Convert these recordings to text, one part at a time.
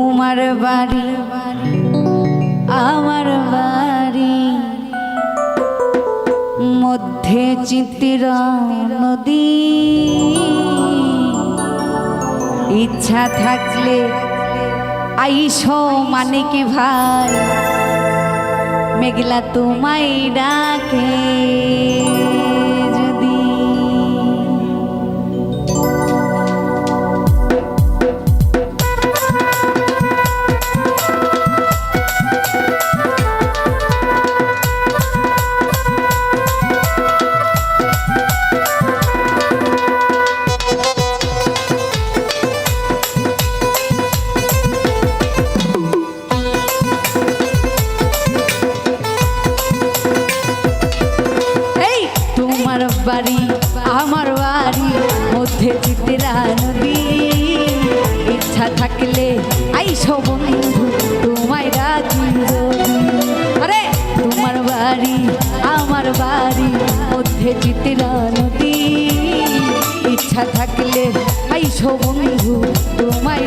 তোমার বাড়ি, আমার বাড়ি। মধ্যে চিত্র নদী। ইচ্ছা থাকলে আইস মানে কি ভাই, মেঘলা তোমায় ডাকে। জানবি? ইচ্ছা থাকলে আইসো বন্ধু, তোমায় তোমার বাড়ি, আমার বাড়ি নদী। ইচ্ছা থাকলে আইসো বন্ধু, তোমায়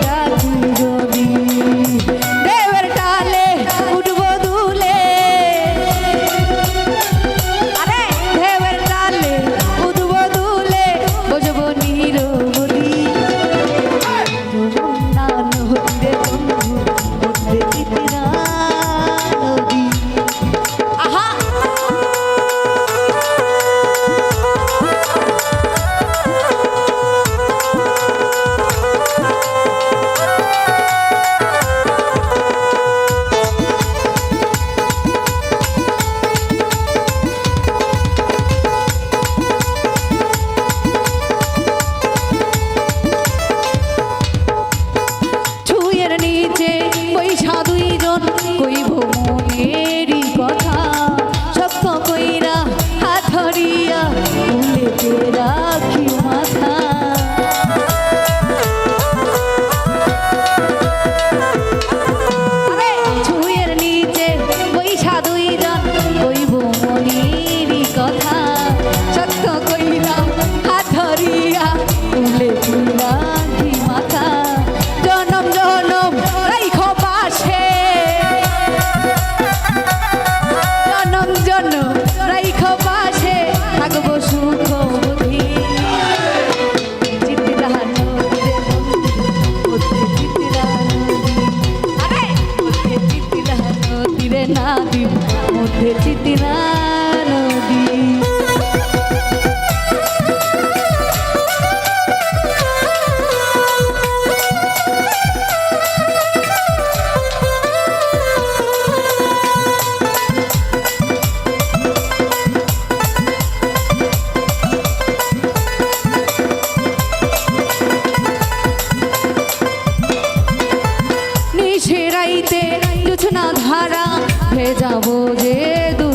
জ্যোৎস্না ধারা ভেজাবো যে দু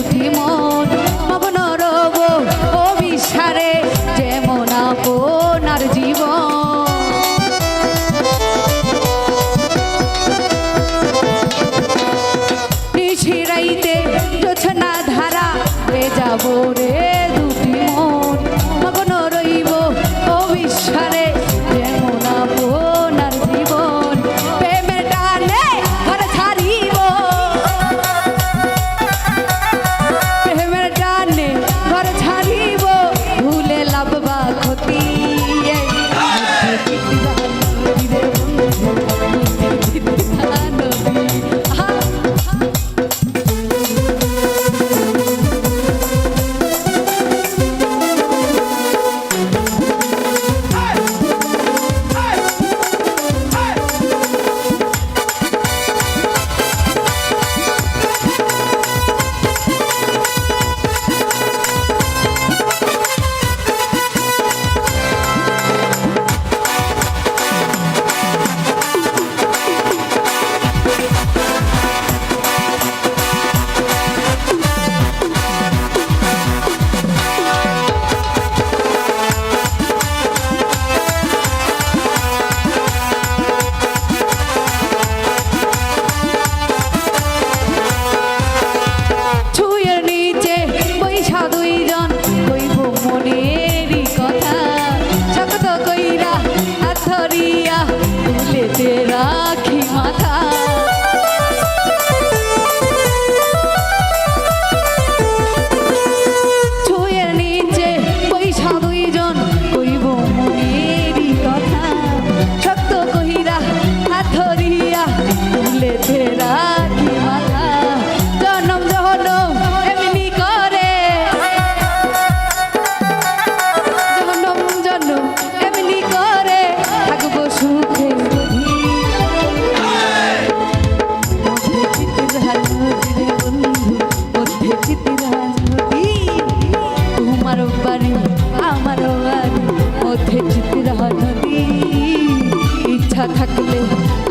থাকলে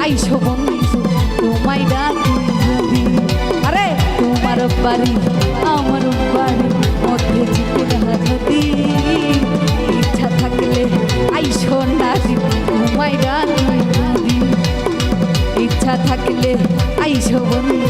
আইসো বন্ধু, তোমায় ডাকি যদি আরে, তোমার বাড়ি, আমার বাড়ি, মধ্যে জিতে যদি ইচ্ছা থাকলে আইসো তোমায় ইচ্ছা থাকলে আইসো বন্ধু